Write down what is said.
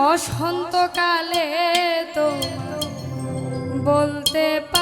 বসন্তকালে তো বলতে পার